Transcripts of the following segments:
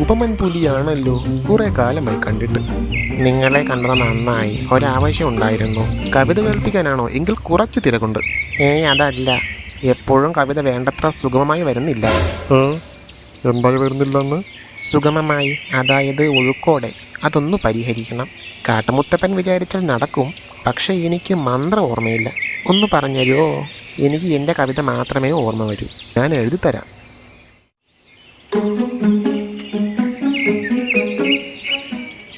ഉപമൻ പുലിയാണല്ലോ കുറെ കാലമായി കണ്ടിട്ട്. നിങ്ങളെ കണ്ടത് നന്നായി ഒരാവശ്യം ഉണ്ടായിരുന്നു. കവിത കേൾപ്പിക്കാനാണോ? എങ്കിൽ കുറച്ച് തിരക്കുണ്ട്. ഏ അതല്ല. എപ്പോഴും കവിത വേണ്ടത്ര സുഗമമായി വരുന്നില്ല. എന്തായി വരുന്നില്ലെന്ന്? സുഗമമായി അതായത് ഒഴുക്കോടെ അതൊന്ന് പരിഹരിക്കണം. കാട്ടുമുത്തപ്പൻ വിചാരിച്ചാൽ നടക്കും പക്ഷേ എനിക്ക് മന്ത്രം ഓർമ്മയില്ല. ഒന്ന് പറഞ്ഞുതരുമോ എനിക്ക് എന്റെ കവിത മാത്രമേ ഓർമ്മ വരൂ. ഞാൻ എഴുതിത്തരാം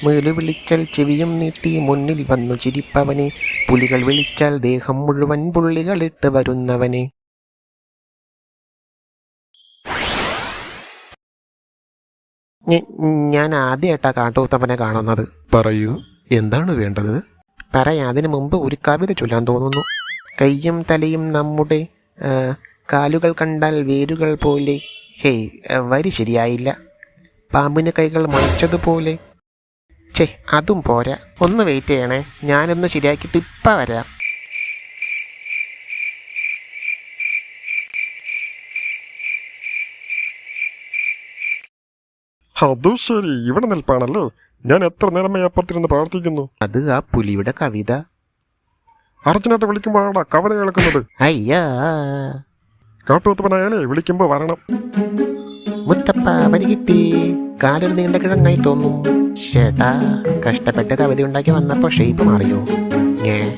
മേൽ വിളിച്ചാൽ ചെവിയും നീട്ടി മുന്നിൽ വന്നു ചിരിപ്പവനെ. പുലികൾ വിളിച്ചാൽ ദേഹം മുഴുവൻ പുള്ളികളിട്ട് വരുന്നവനെ. ഞാൻ ആദ്യമായിട്ടാ കാട്ടുകൂത്തപ്പനെ കാണുന്നത്. പറയൂ എന്താണ് വേണ്ടത്? പറയാം അതിനു മുമ്പ് ഒരു കവിത ചൊല്ലാൻ തോന്നുന്നു. കയ്യും തലയും നമ്മുടെ കാലുകൾ കണ്ടാൽ വേരുകൾ പോലെ ഹേയ് വരി ശരിയായില്ല. പാമ്പിന് കൈകൾ മുളച്ചതുപോലെ ചേ അതും പോരാ. ഒന്ന് വെയിറ്റ് ചെയ്യണേ. ഞാനൊന്ന് ശരിയാക്കിയിട്ട് ഇപ്പം വരാം. അതും ശരി. ഇവിടെ നിൽപ്പാണല്ലോ. ഞാൻ എത്ര നേരമായി അപ്പുറത്തിരുന്ന് പ്രാർത്ഥിക്കുന്നു? അത് ആ പുലിയുടെ കവിത. അർജുനായിട്ട് വിളിക്കുമ്പോഴാണ് കവിത കേൾക്കുന്നത്? അയ്യാ. കാട്ടുവത്തപ്പനായാലേ വിളിക്കുമ്പോ വരണം. മുത്തപ്പ വരി കിട്ടി. കാലൊരു നീണ്ട കിഴങ്ങായി തോന്നും. ചേട്ടാ കഷ്ടപ്പെട്ട് കവിത ഉണ്ടാക്കി വന്നപ്പോൾ ഷേപ്പ് മാറിയോ? ഏ?